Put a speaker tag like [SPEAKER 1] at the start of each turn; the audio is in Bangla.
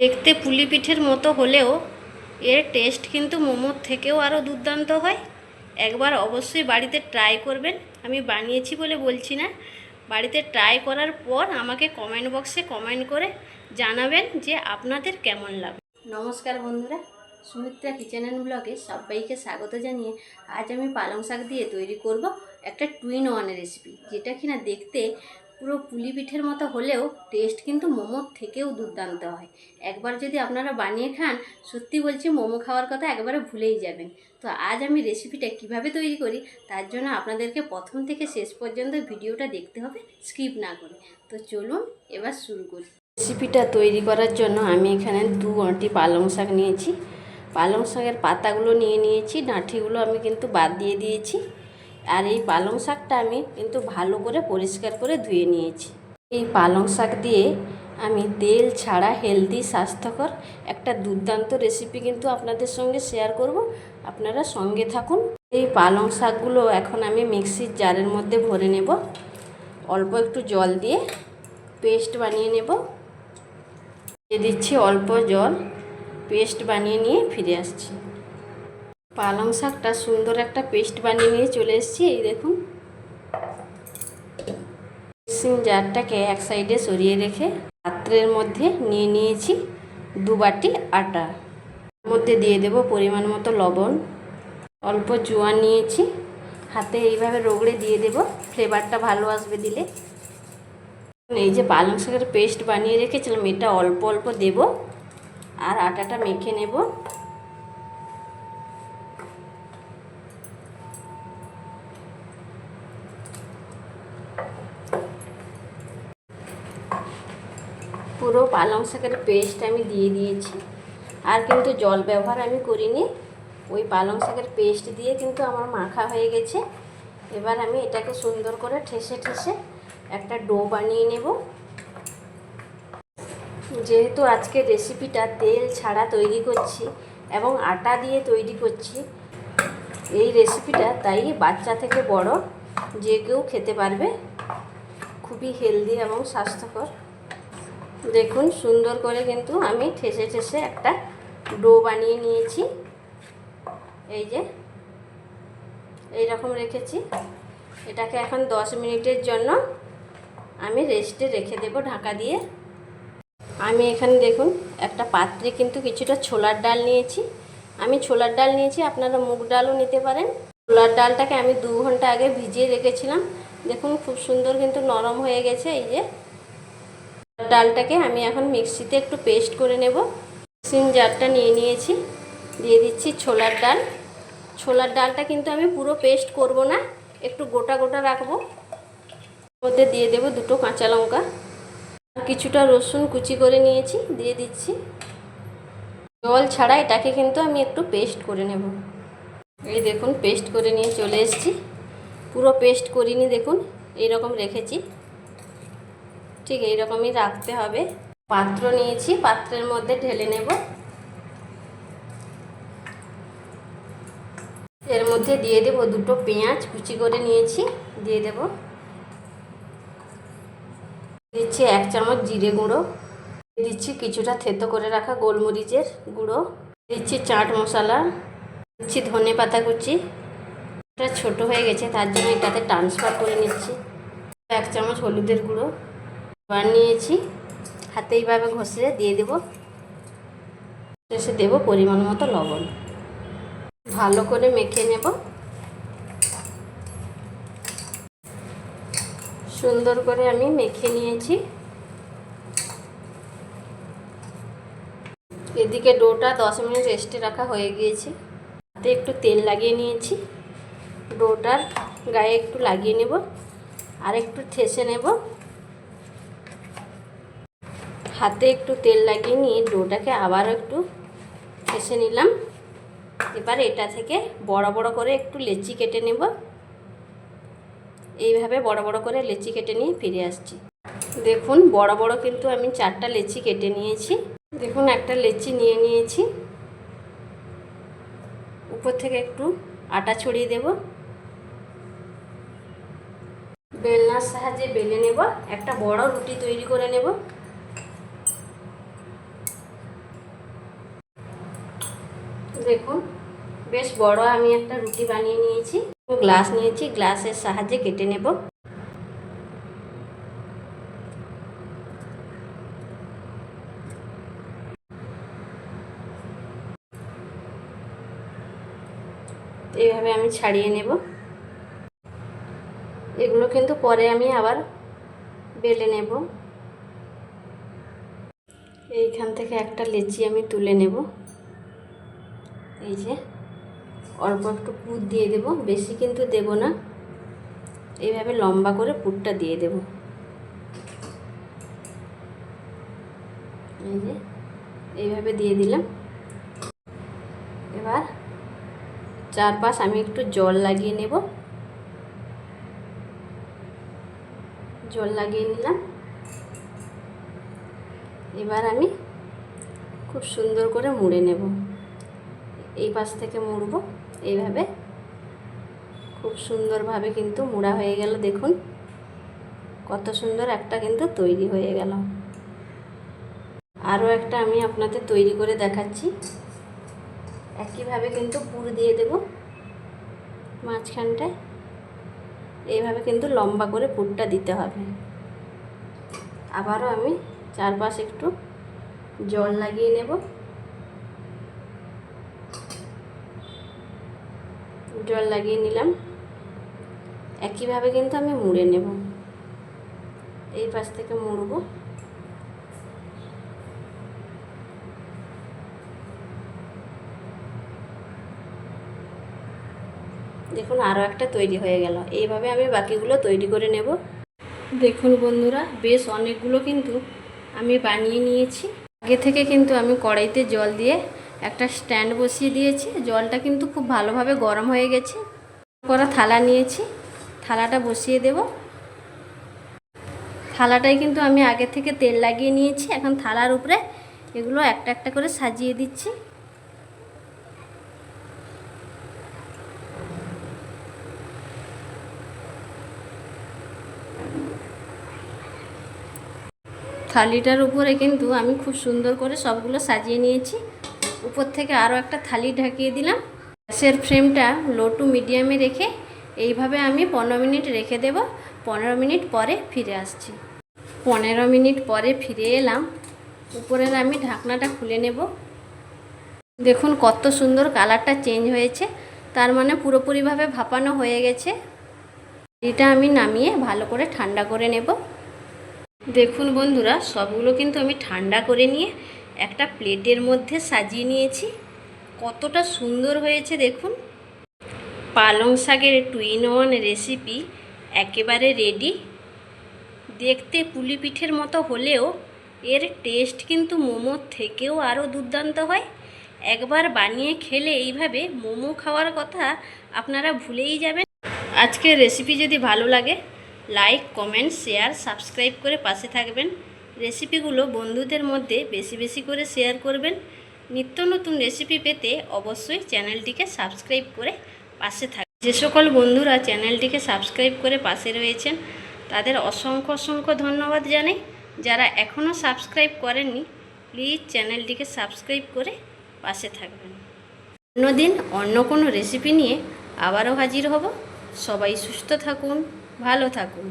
[SPEAKER 1] দেখতে পুলি পিঠের মতো হলেও এর টেস্ট কিন্তু মোমোর থেকেও আরও দুর্দান্ত হয়। একবার অবশ্যই বাড়িতে ট্রাই করবেন। আমি বানিয়েছি বলে বলছি না। বাড়িতে ট্রাই করার পর আমাকে কমেন্ট বক্সে কমেন্ট করে জানাবেন যে আপনাদের কেমন লাগে নমস্কার বন্ধুরা, সুমিত্রা কিচেন অ্যান্ড ব্লগে সবাইকে স্বাগত জানিয়ে আজ আমি পালং শাক দিয়ে তৈরি করব একটা টুইন ওয়ান রেসিপি যেটা কিনা দেখতে পুরো পুলি পিঠের মতো হলেও টেস্ট কিন্তু মোমোর থেকেও দুর্দান্ত হয়। একবার যদি আপনারা বানিয়ে খান, সত্যি বলছি মোমো খাওয়ার কথা একবারে ভুলেই যাবেন। তো আজ আমি রেসিপিটা কীভাবে তৈরি করি, তার জন্য আপনাদেরকে প্রথম থেকে শেষ পর্যন্ত ভিডিওটা দেখতে হবে স্কিপ না করে। তো চলুন এবার শুরু করি। রেসিপিটা তৈরি করার জন্য আমি এখানে দু আঁটি পালং শাক নিয়েছি। পালং শাকের পাতাগুলো নিয়ে নিয়েছি ডাঁঠিগুলো আমি কিন্তু বাদ দিয়ে দিয়েছি। আর এই পালং শাকটা আমি কিন্তু ভালো করে পরিষ্কার করে ধুয়ে নিয়েছি। এই পালং শাক দিয়ে আমি তেল ছাড়া হেলদি স্বাস্থ্যকর একটা দুর্দান্ত রেসিপি কিন্তু আপনাদের সঙ্গে শেয়ার করব। আপনারা সঙ্গে থাকুন। এই পালং শাকগুলো এখন আমি মিক্সির জারের মধ্যে ভরে নেব। অল্প একটু জল দিয়ে পেস্ট বানিয়ে নেব। দিয়ে দিচ্ছি অল্প জল। পেস্ট বানিয়ে নিয়ে ফিরে আসছি। পালং শাকটা সুন্দর একটা পেস্ট বানিয়ে নিয়ে চলে এসেছি, এই দেখুন। মিক্সিং জারটাকে এক সাইডে সরিয়ে রেখে পাত্রের মধ্যে নিয়ে নিয়েছি দু বাটি আটা। মধ্যে দিয়ে দেব পরিমাণ মতো লবণ। অল্প জোয়ান নিয়েছি। হাতে এইভাবে রগড়ে দিয়ে দেব, ফ্লেভারটা ভালো আসবে দিলে। এই যে পালং শাকের পেস্ট বানিয়ে রেখেছিলাম, এটা অল্প অল্প দেব। আর আটাটা মেখে নেব। পুরো পালং শাকের পেস্ট আমি দিয়ে দিয়েছি। আর কিন্তু জল ব্যবহার আমি করিনি। ওই পালং শাকের পেস্ট দিয়ে কিন্তু আমার মাখা হয়ে গেছে। এবার আমি এটাকে সুন্দর করে ঠেসে ঠেসে একটা ডো বানিয়ে নেব। যেহেতু আজকে রেসিপিটা তেল ছাড়া তৈরি করছি এবং আটা দিয়ে তৈরি করছি, এই রেসিপিটা তাই বাচ্চা থেকে বড় যে কেউ খেতে পারবে। খুবই হেলদি এবং স্বাস্থ্যকর। দেখুন, সুন্দর করে কিন্তু আমি ঠেসে ঠেসে একটা ডো বানিয়ে নিয়েছি। এই যে এই রকম রেখেছি। এটাকে এখন দশ মিনিটের জন্য আমি রেস্টে রেখে দেব ঢাকা দিয়ে। আমি এখানে দেখুন, একটা পাত্রে কিন্তু কিছুটা ছোলার ডাল নিয়েছি। আমি ছোলার ডাল নিয়েছি, আপনারা মুগ ডালও নিতে পারেন। ছোলার ডালটাকে আমি দু ঘণ্টা আগে ভিজিয়ে রেখেছিলাম। দেখুন, খুব সুন্দর কিন্তু নরম হয়ে গেছে, এই যে। ডালটাকে আমি এখন মিক্সিতে একটু পেস্ট করে নেব। মিক্সিং জারটা নিয়ে নিয়েছি। দিয়ে দিচ্ছি ছোলার ডাল। ছোলার ডালটা কিন্তু আমি পুরো পেস্ট করব না, একটু গোটা গোটা রাখব। মধ্যে দিয়ে দেব দুটো কাঁচা লঙ্কা। কিছুটা রসুন কুচি করে নিয়েছি, দিয়ে দিচ্ছি। জল ছাড়া এটাকে কিন্তু আমি একটু পেস্ট করে নেব। এই দেখুন, পেস্ট করে নিয়ে চলে এসেছি। পুরো পেস্ট করিনি, দেখুন এই রকম রেখেছি। ঠিক এই রকমই রাখতে হবে। পাত্র নিয়েছি, পাত্রের মধ্যে ঢেলে নেব। এর মধ্যে দিয়ে দেব দুটো পেঁয়াজ, কুচি করে নিয়েছি, দিয়ে দেব। দিচ্ছি এক চামচ জিরে গুঁড়ো। দিচ্ছি কিছুটা থেতো করে রাখা গোলমরিচের গুঁড়ো। দিচ্ছি চাট মশলা। দিচ্ছি ধনে পাতা কুচি। এটা ছোটো হয়ে গেছে, তার জন্য এটাতে ট্রান্সফার করে নিচ্ছি। এক চামচ হলুদের গুঁড়ো। জোয়ান নিয়েছি। হাতে এইভাবে ঘষে দিয়ে দেব। শেষে দেব পরিমাণ মতো লবণ। ভালো করে মেখে নেব। সুন্দর করে আমি মেখে নিয়েছি। এদিকে ডোটা দশ মিনিট রেস্টে রাখা হয়ে গিয়েছে। হাতে একটু তেল লাগিয়ে নিয়েছি। ডোটার গায়ে একটু লাগিয়ে নেব। আর একটু ঠেসে নেব। হাতে একটু তেল লাগিয়ে নিয়ে ডোটাকে আবারও একটু ফেসে নিলাম। এবার এটা থেকে বড় বড় করে একটু লেচি কেটে নেব। এইভাবে বড় বড় করে লেচি কেটে নিয়ে ফিরে আসছি। দেখুন, বড় বড় কিন্তু আমি চারটা লেচি কেটে নিয়েছি। দেখুন, একটা লেচি নিয়ে নিয়েছি। উপর থেকে একটু আটা ছড়িয়ে দেব। বেলনার সাহায্যে বেলে নেব। একটা বড় রুটি তৈরি করে নেব। দেখুন, বেশ বড় আমি একটা রুটি বানিয়ে নিয়েছি। গ্লাস নিয়েছি, গ্লাসের সাহায্যে কেটে নেব। এইভাবে আমি ছাড়িয়ে নেব। এগুলো কিন্তু পরে আমি আবার বেলে নেব। এইখান থেকে একটা লেচি আমি তুলে নেব। এই যে, অল্প একটু পুর দিয়ে দেব, বেশি কিন্তু দেব না। এইভাবে লম্বা করে পুরটা দিয়ে দেব। এই যে, এইভাবে দিয়ে দিলাম। এবার চারপাশ আমি একটু জল লাগিয়ে নেব। জল লাগিয়ে নিলাম। এবার আমি খুব সুন্দর করে মুড়ে নেব। এই পাশ থেকে মুড়ব। এইভাবে। খুব সুন্দরভাবে কিন্তু মুড়া হয়ে গেল, দেখুন। কত সুন্দর একটা কিন্তু তৈরি হয়ে গেল। আরও একটা আমি আপনাদের তৈরি করে দেখাচ্ছি। একইভাবে কিন্তু পুর দিয়ে দেব মাঝখানটায়। এইভাবে কিন্তু লম্বা করে পুরটা দিতে হবে। আবারও আমি চারপাশ একটু জল লাগিয়ে নেব। জল লাগিয়ে নিলাম। একইভাবে কিন্তু আমি মুড়ে নেব। এই পাশ থেকে মুড়ব। দেখুন আরও একটা তৈরি হয়ে গেল। এইভাবে আমি বাকিগুলো তৈরি করে নেব। দেখুন বন্ধুরা, বেশ অনেকগুলো কিন্তু আমি বানিয়ে নিয়েছি। আগে থেকে কিন্তু আমি কড়াইতে জল দিয়ে একটা স্ট্যান্ড বসিয়ে দিয়েছি। জলটা কিন্তু খুব ভালোভাবে গরম হয়ে গেছে। করা থালা নিয়েছি। থালাটা বসিয়ে দেব। থালাটায় কিন্তু আমি আগে থেকে তেল লাগিয়ে নিয়েছি। এখন থালার উপরে এগুলো একটা একটা করে সাজিয়ে দিচ্ছি। থালিটার উপরে কিন্তু আমি খুব সুন্দর করে সবগুলো সাজিয়ে নিয়েছি। উপর থেকে আরও একটা থালি ঢাকিয়ে দিলাম। গ্যাসের ফ্লেমটা লো টু মিডিয়ামে রেখে এইভাবে আমি পনেরো মিনিট রেখে দেব। পনেরো মিনিট পরে ফিরে আসছি। পনেরো মিনিট পরে ফিরে এলাম। উপরের আমি ঢাকনাটা খুলে নেব। দেখুন কত সুন্দর কালারটা চেঞ্জ হয়েছে। তার মানে পুরোপুরিভাবে ভাপানো হয়ে গেছে। এটা আমি নামিয়ে ভালো করে ঠান্ডা করে নেব। দেখুন বন্ধুরা, সবগুলো কিন্তু আমি ঠান্ডা করে নিয়ে একটা প্লেটের মধ্যে সাজিয়ে নিয়েছি। কতটা সুন্দর হয়েছে দেখুন। পালং শাকের টুইন ওয়ান রেসিপি একেবারে রেডি দেখতে পুলি পিঠের মতো হলেও এর টেস্ট কিন্তু মোমোর থেকেও আরও দুর্দান্ত হয়। একবার বানিয়ে খেলে এইভাবে মোমো খাওয়ার কথা আপনারা ভুলেই যাবেন। আজকের রেসিপি যদি ভালো লাগে লাইক কমেন্ট শেয়ার সাবস্ক্রাইব করে পাশে থাকবেন। রেসিপিগুলো বন্ধুদের মধ্যে বেশি বেশি করে শেয়ার করবেন। নিত্য নতুন রেসিপি পেতে অবশ্যই চ্যানেলটিকে সাবস্ক্রাইব করে পাশে থাক যে সকল বন্ধুরা চ্যানেলটিকে সাবস্ক্রাইব করে পাশে রয়েছেন, তাদের অসংখ্য অসংখ্য ধন্যবাদ জানাই। যারা এখনও সাবস্ক্রাইব করেননি, প্লিজ চ্যানেলটিকে সাবস্ক্রাইব করে পাশে থাকবেন। অন্যদিন অন্য কোনো রেসিপি নিয়ে আবারও হাজির হব। সবাই সুস্থ থাকুন, ভালো থাকুন।